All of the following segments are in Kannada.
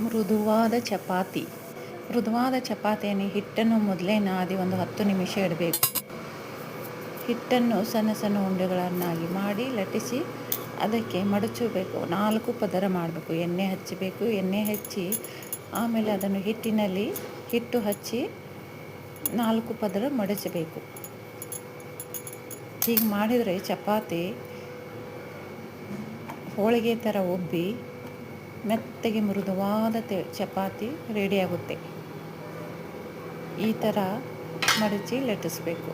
ಮೃದುವಾದ ಚಪಾತಿ. ಮೃದುವಾದ ಚಪಾತಿಯನ್ನು ಹಿಟ್ಟನ್ನು ಮೊದಲೇ ನಾದಿ ಒಂದು ಹತ್ತು ನಿಮಿಷ ಇಡಬೇಕು. ಹಿಟ್ಟನ್ನು ಸಣ್ಣ ಸಣ್ಣ ಉಂಡೆಗಳನ್ನಾಗಿ ಮಾಡಿ ಲಟ್ಟಿಸಿ ಅದಕ್ಕೆ ಮಡಚಬೇಕು. ನಾಲ್ಕು ಪದರ ಮಾಡಬೇಕು. ಎಣ್ಣೆ ಹಚ್ಚಬೇಕು. ಎಣ್ಣೆ ಹಚ್ಚಿ ಆಮೇಲೆ ಅದನ್ನು ಹಿಟ್ಟಿನಲ್ಲಿ ಹಿಟ್ಟು ಹಚ್ಚಿ ನಾಲ್ಕು ಪದರ ಮಡಚಬೇಕು. ಹೀಗೆ ಮಾಡಿದರೆ ಚಪಾತಿ ಹೋಳಿಗೆ ಥರ ಉಬ್ಬಿ ಮೆತ್ತಗೆ ಮೃದುವಾದ ಚಪಾತಿ ರೆಡಿಯಾಗುತ್ತೆ ಈ ಥರ ಮಡಚಿ ಲಟ್ಟಿಸ್ಬೇಕು.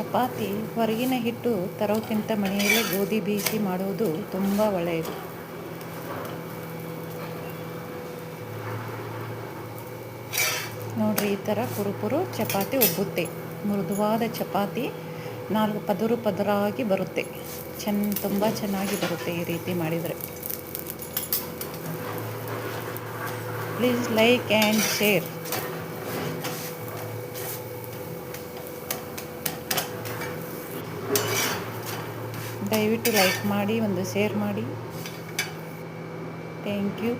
ಚಪಾತಿ ಹೊರಗಿನ ಹಿಟ್ಟು ತರೋಕ್ಕಿಂತ ಮನೆಯಲ್ಲೇ ಗೋಧಿ ಬೀಸಿ ಮಾಡುವುದು ತುಂಬ ಒಳ್ಳೆಯದು. ನೋಡ್ರಿ ಈ ಥರ ಕುರುಕುರು ಚಪಾತಿ ಉಬ್ಬುತ್ತೆ ಮೃದುವಾದ ಚಪಾತಿ ನಾಲ್ಕು ಪದರು ಪದರಾಗಿ ಬರುತ್ತೆ. ಚೆನ್ನ ತುಂಬ ಚೆನ್ನಾಗಿ ಬರುತ್ತೆ ಈ ರೀತಿ ಮಾಡಿದರೆ. ಪ್ಲೀಸ್ ಲೈಕ್ ಆ್ಯಂಡ್ ಶೇರ್ ದಯವಿಟ್ಟು ಲೈಕ್ ಮಾಡಿ ಒಂದು ಶೇರ್ ಮಾಡಿ. Thank you